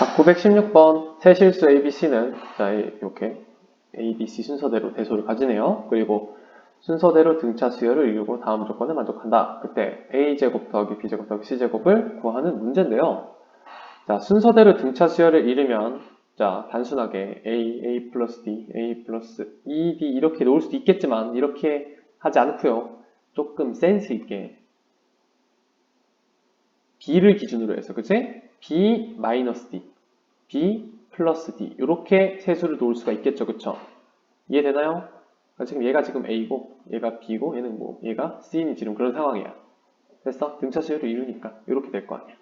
자, 916번 새 실수 ABC는 자, 이렇게 ABC 순서대로 대소를 가지네요. 그리고 순서대로 등차 수열을 이루고 다음 조건을 만족한다. 그때 A제곱 더하기 B제곱 더하기 C제곱을 구하는 문제인데요. 자, 순서대로 등차 수열을 이루면 자, 단순하게 A, A 플러스 D, A 플러스 E, D 이렇게 놓을 수도 있겠지만 이렇게 하지 않고요. 조금 센스 있게 B를 기준으로 해서 그치? B 마이너스 D, B 플러스 D 이렇게 세수를 놓을 수가 있겠죠, 그쵸? 이해되나요? 그러니까 지금 얘가 지금 A고 얘가 B고 얘는 뭐 얘가 C니 지금 그런 상황이야. 됐어? 등차 수열을 이루니까 이렇게 될 거 아니야.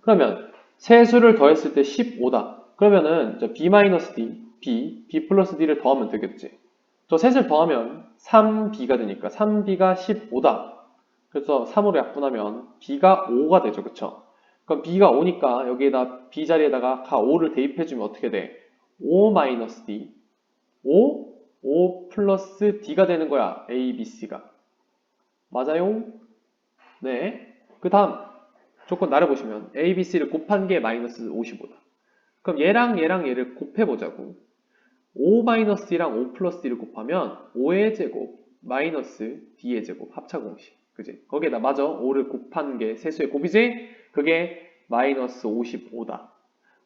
그러면 세수를 더했을 때 15다. 그러면은 저 B 마이너스 D, B, B 플러스 D를 더하면 되겠지. 저 셋을 더하면 3B가 되니까 3B가 15다. 그래서 3으로 약분하면 B가 5가 되죠. 그쵸? 그럼 B가 5니까 여기에다 B 자리에다가 가 5를 대입해주면 어떻게 돼? 5 마이너스 D 5, 5 플러스 D가 되는 거야. A, B, C가. 맞아요? 네. 그 다음 조건 나를 보시면 A, B, C를 곱한 게 마이너스 55다. 그럼 얘랑 얘랑 얘를 곱해보자고. 5 마이너스 D랑 5 플러스 D를 곱하면 5의 제곱 마이너스 D의 제곱 합차 공식. 그지? 거기에다 맞아. 5를 곱한 게 세수의 곱이지? 그게 마이너스 55다.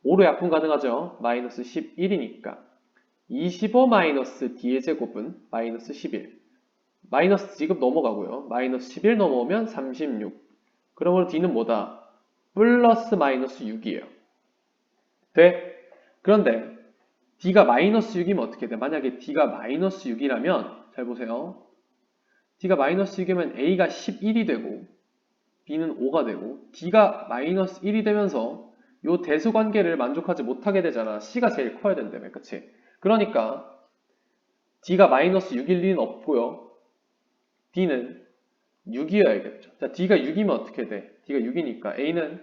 5로 약분 가능하죠? 마이너스 11이니까. 25 마이너스 D의 제곱은 마이너스 11. 마이너스 지금 넘어가고요. 마이너스 11 넘어오면 36. 그러므로 D는 뭐다? 플러스 마이너스 6이에요. 돼? 그런데 D가 마이너스 6이면 어떻게 돼? 만약에 D가 마이너스 6이라면 잘 보세요. D가 마이너스 6이면 A가 11이 되고 B는 5가 되고 D가 마이너스 1이 되면서 요 대수 관계를 만족하지 못하게 되잖아. C가 제일 커야 된다며. 그치? 그러니까 D가 마이너스 6일 리는 없고요. D는 6이어야겠죠. 자, D가 6이면 어떻게 돼? D가 6이니까 A는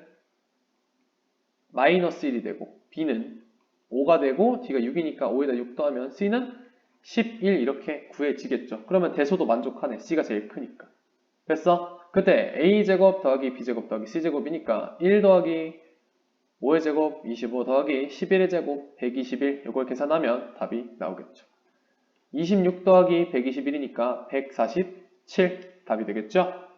마이너스 1이 되고 B는 5가 되고 D가 6이니까 5에다 6 더하면 C는 11 이렇게 구해지겠죠. 그러면 대소도 만족하네. C가 제일 크니까. 됐어? 그때 A제곱 더하기 B제곱 더하기 C제곱이니까 1 더하기 5의 제곱 25 더하기 11의 제곱 121 이걸 계산하면 답이 나오겠죠. 26 더하기 121이니까 147 답이 되겠죠?